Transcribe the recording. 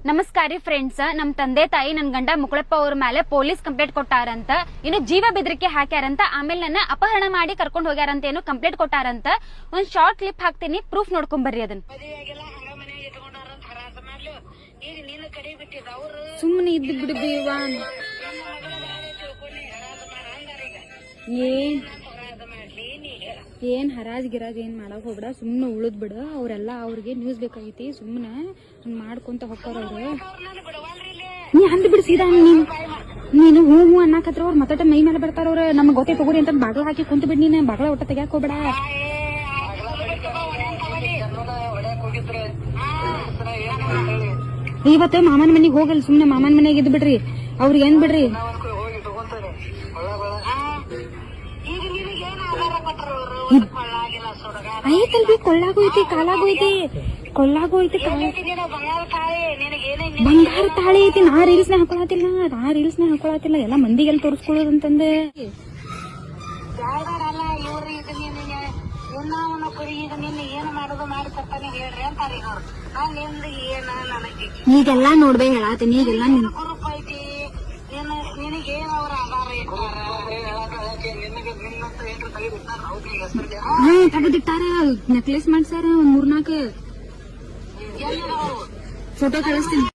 ನಮಸ್ಕಾರ ರೀ ಫ್ರೆಂಡ್ಸ್ ನಮ್ ತಂದೆ ತಾಯಿ ನನ್ ಗಂಡ ಮುಕುಳಪ್ಪ ಅವ್ರ ಮೇಲೆ ಪೊಲೀಸ್ ಕಂಪ್ಲೇಂಟ್ ಕೊಟ್ಟಾರಂತ ಇನ್ನು ಜೀವ ಬೆದರಿಕೆ ಹಾಕ್ಯಾರಂತ ಆಮೇಲೆ ನನ್ನ ಅಪಹರಣ ಮಾಡಿ ಕರ್ಕೊಂಡು ಹೋಗ್ಯಾರಂತ ಏನು ಕಂಪ್ಲೇಂಟ್ ಕೊಟ್ಟಾರಂತ ಒಂದ್ ಶಾರ್ಟ್ ಕ್ಲಿಪ್ ಹಾಕ್ತೀನಿ ಪ್ರೂಫ್ ನೋಡ್ಕೊಂಡ್ ಬರ್ರಿ ಅದನ್ನ. ಸುಮ್ಮನೆ ಇದ್ದು ಬಿಡು ಬೇವಾ ಏನ್ ಹರಾಜ್ ಗಿರಾಜ್ ಏನ್ ಮಾಡಕ್ ಹೋಗ್ಬೇಡ, ಸುಮ್ನೆ ಉಳಿದ್ ಬಿಡ. ಅವರೆಲ್ಲ ಅವ್ರಿಗೆ ನ್ಯೂಸ್ ಬೇಕಾಗೈತಿ ಹಂಗ್ ಮಾಡ್ಕೊಂತ ಹೋಗ್ತಾರ ಅವ್ರು. ನೀ ಅಂದ್ ಬಿಡ್ ಸೀದಾ, ನೀನ್, ನೀನು ಹೂ ಹೂ ಅನ್ನಕತ್ರ ಅವ್ರ ಮತ್ತ ಮೈ ಮೇಲೆ ಬರ್ತಾರ ಅವ್ರ. ನಮ್ಗೆ ಗೊತ್ತೇ ತಗೋರಿ ಅಂತ ಬಾಗ್ಲ ಹಾಕಿ ಕುಂತ ಬಿಡ್ ನೀನ್, ಬಾಗ್ಲ ಒಟ್ಟ ತೆಗ್ಯಾಕ್ ಹೋಗ್ಬೇಡ. ಇವತ್ತು ಮಾಮನ್ ಮನೆಗೆ ಹೋಗಲ್, ಸುಮ್ನೆ ಮಾಮನ್ ಮನೆಗೆ ಇದ್ ಬಿಡ್ರಿ. ಅವ್ರಿಗೆ ಏನ್ ಬಿಡ್ರಿ? ಕೊಳ್ಳಾಗೂ ಐತಿ ಕಾಲ. ನೀನು ಬಂಗಾರ ತಾಳಿ ಐತಿ ನಾ ರೀಲ್ಸ್ನ ಹಾಕೊಳತಿಲ್ಲ ನಾ ರೀಲ್ಸ್ನ ಹಾಕೊಳತಿಲ್ಲ ಎಲ್ಲಾ ಮಂದಿಗೆಲ್ಲ ತೋರಿಸ್ಕೊಳ್ಳೋದಂತಂದೆ. ಈಗೆಲ್ಲಾ ನೋಡ್ಬೇ ಹೇಳಾತೀನಿ ಈಗೆಲ್ಲ ನಿನಗೇನ್ ಅವ್ರ ಹಾ ತೆಗೆದಿಟ್ಟಾರ. ನೆಕ್ಲೆಸ್ ಮಾಡ್ಸಾರ ಒಂದ್ ಮೂರ್ನಾಲ್ಕು. ಫೋಟೋ ಕಳಿಸ್ತೀನಿ.